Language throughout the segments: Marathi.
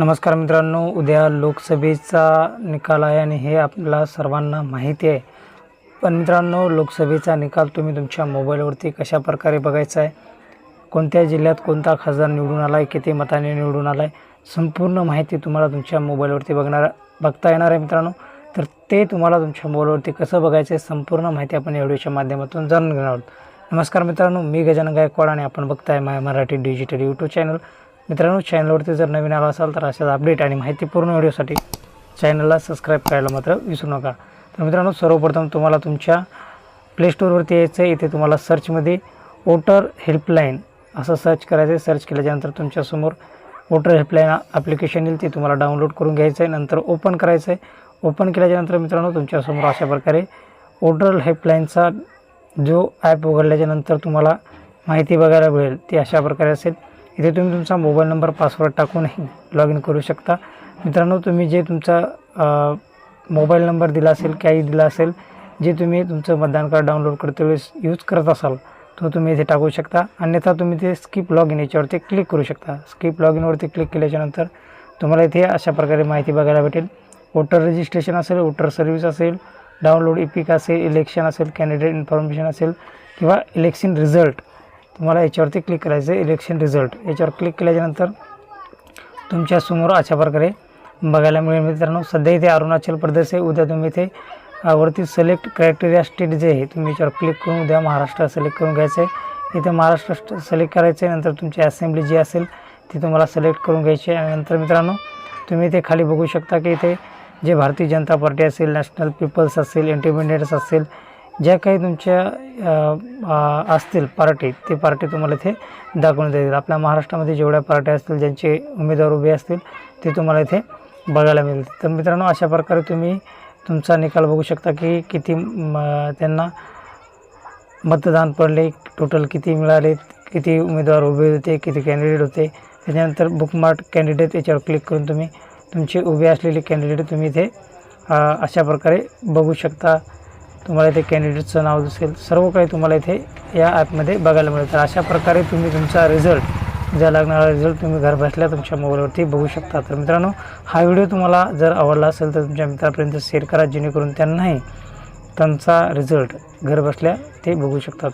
नमस्कार मित्रांनो उद्या लोकसभेचा निकाल आहे आणि हे आपल्याला सर्वांना माहिती आहे. पण मित्रांनो लोकसभेचा निकाल तुम्ही तुमच्या मोबाईलवरती कशा प्रकारे बघायचा आहे? कोणत्या जिल्ह्यात कोणता खासदार निवडून आला आहे किती मताने निवडून आला आहे संपूर्ण माहिती तुम्हाला तुमच्या मोबाईलवरती बघणार बघता येणार आहे मित्रांनो. तर ते तुम्हाला तुमच्या मोबाईलवरती कसं बघायचं आहे संपूर्ण माहिती आपण या व्हिडिओच्या माध्यमातून जाणून घेणार आहोत. नमस्कार मित्रांनो मी गजानन गायकवाड आणि आपण बघताय my Marathi digital YouTube channel मित्रांनो चॅनलवरती जर नवीन आला असाल तर अशाच अपडेट आणि माहितीपूर्ण व्हिडिओसाठी चॅनलला सबस्क्राईब करायला मात्र विसरू नका. तर मित्रांनो सर्वप्रथम तुम्हाला तुमच्या प्लेस्टोरवरती यायचं आहे इथे तुम्हाला सर्चमध्ये वोटर हेल्पलाईन असं सर्च करायचं आहे सर्च केल्याच्यानंतर तुमच्यासमोर वोटर हेल्पलाईन ॲप्लिकेशन येईल. ते तुम्हाला डाउनलोड करून घ्यायचं आहे नंतर ओपन करायचं आहे ओपन केल्याच्यानंतर मित्रांनो तुमच्यासमोर अशा प्रकारे वोटर हेल्पलाईनचा जो ॲप उघडल्याच्यानंतर तुम्हाला माहिती बघायला मिळेल. ती अशा प्रकारे असेल. इथे तुम्ही तुमचा मोबाईल नंबर पासवर्ड टाकूनही लॉग इन करू शकता. मित्रांनो तुम्ही जे तुमचा मोबाईल नंबर दिला असेल काही दिला असेल जे तुम्ही तुमचं मतदान कार्ड डाउनलोड करते वेळेस यूज करत असाल तो तुम्ही इथे टाकू शकता. अन्यथा तुम्ही ते स्किप लॉग इन याच्यावरती क्लिक करू शकता. स्किप लॉग इनवरती क्लिक केल्याच्यानंतर तुम्हाला इथे अशा प्रकारे माहिती बघायला भेटेल. वोटर रजिस्ट्रेशन असेल वोटर सर्व्हिस असेल डाउनलोड इपिक असेल इलेक्शन असेल कॅन्डिडेट इन्फॉर्मेशन असेल किंवा इलेक्शन रिझल्ट तुम्हाला याच्यावरती क्लिक करायचं आहे इलेक्शन रिझल्ट याच्यावर क्लिक केल्याच्यानंतर तुमच्यासमोर अशा प्रकारे बघायला मिळेल मित्रांनो. सध्या इथे अरुणाचल प्रदेश आहे. उद्या तुम्ही इथे वरती सिलेक्ट क्रायटेरिया स्टेट जे आहे तुम्ही याच्यावर क्लिक करून उद्या महाराष्ट्र सिलेक्ट करून घ्यायचं आहे इथे महाराष्ट्र सिलेक्ट करायचं आहे नंतर तुमची असेंब्ली जी असेल ती तुम्हाला सिलेक्ट करून घ्यायची आहे. आणि नंतर मित्रांनो तुम्ही इथे खाली बघू शकता की इथे जे भारतीय जनता पार्टी असेल नॅशनल पीपल्स असेल इंडिपेंडेंट्स असेल ज्या काही तुमच्या असतील पार्टी ते पार्टी तुम्हाला इथे दाखवण्यात येतील आपल्या महाराष्ट्रामध्ये जेवढ्या पार्ट्या असतील ज्यांचे उमेदवार उभे असतील ते तुम्हाला इथे बघायला मिळतील तर मित्रांनो अशा प्रकारे तुम्ही तुमचा निकाल बघू शकता की किती त्यांना मतदान पडले टोटल किती मिळाले किती उमेदवार उभे होते किती कॅन्डिडेट होते. त्याच्यानंतर बुकमार्ट कॅन्डिडेट याच्यावर क्लिक करून तुम्ही तुमचे उभे असलेले कॅन्डिडेट तुम्ही इथे अशा प्रकारे बघू शकता. तुम्हाला इथे कॅन्डिडेटचं नाव दिसेल. सर्व काही तुम्हाला इथे या ॲपमध्ये बघायला मिळेल तर अशा प्रकारे तुम्ही तुमचा रिझल्ट ज्या लागणारा रिझल्ट तुम्ही घर बसल्या तुमच्या मोबाईलवरती बघू शकता. तर मित्रांनो हा व्हिडिओ तुम्हाला जर आवडला असेल तर तुमच्या मित्रापर्यंत शेअर करा जेणेकरून त्यांनाही त्यांचा रिझल्ट घर बसल्या ते बघू शकतात.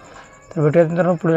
तर भेटूयात मित्रांनो पुढे